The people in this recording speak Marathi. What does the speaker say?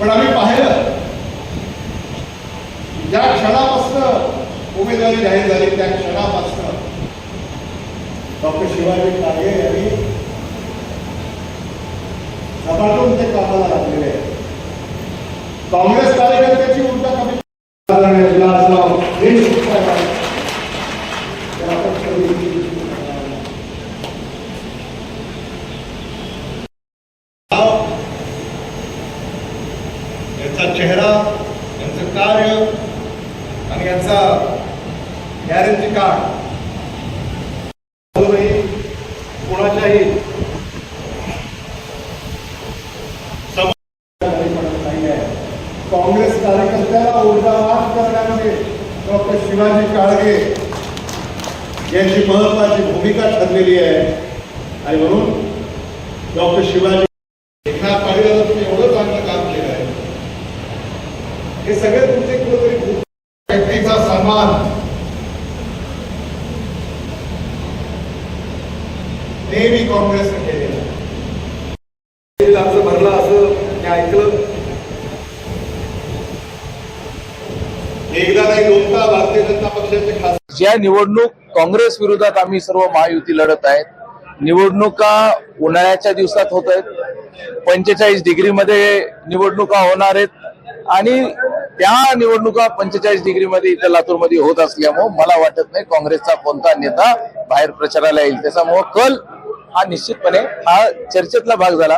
पण आम्ही पाहिलं. ज्या क्षणापासून उमेदवारी जाहीर झाली त्या क्षणापासून डॉक्टर शिवाजी काळे यांनी सभागृह ते कामाला लागलेले काँग्रेस कार्यकर्त्याची ऊर्जा कमी यांचा चेहरा यांचं कार्य आणि यांचा गॅरंटी कार्ड कोणाच्याही काँग्रेस कार्यकर्त्याला ऊर्जावान करण्यामध्ये डॉक्टर शिवाजी काळगे यांची महत्वाची भूमिका ठरलेली आहे. आणि म्हणून डॉक्टर शिवाजी हे सगळे तुमचे कुठेतरी भूक- व्यक्तीचा सन्मान. नेहमी काँग्रेसने केलेला. अर्ज भरला असं मी ऐकलं. एकदा नाही दोनदा भारतीय जनता पक्षाचे खासदार. ज्या निवडणूक काँग्रेस विरोधात आम्ही सर्व महायुती लढत आहेत निवडणुका उन्हाळ्याच्या दिवसात होत आहेत पंचेचाळीस डिग्रीमध्ये निवडणुका होणार आहेत आणि त्या निवडणुका पंचेचाळीस डिग्रीमध्ये इथं लातूरमध्ये होत असल्यामुळं मला वाटत नाही काँग्रेसचा कोणता नेता बाहेर प्रचाराला येईल. त्याच्यामुळं कल हा निश्चितपणे हा चर्चेतला भाग झाला.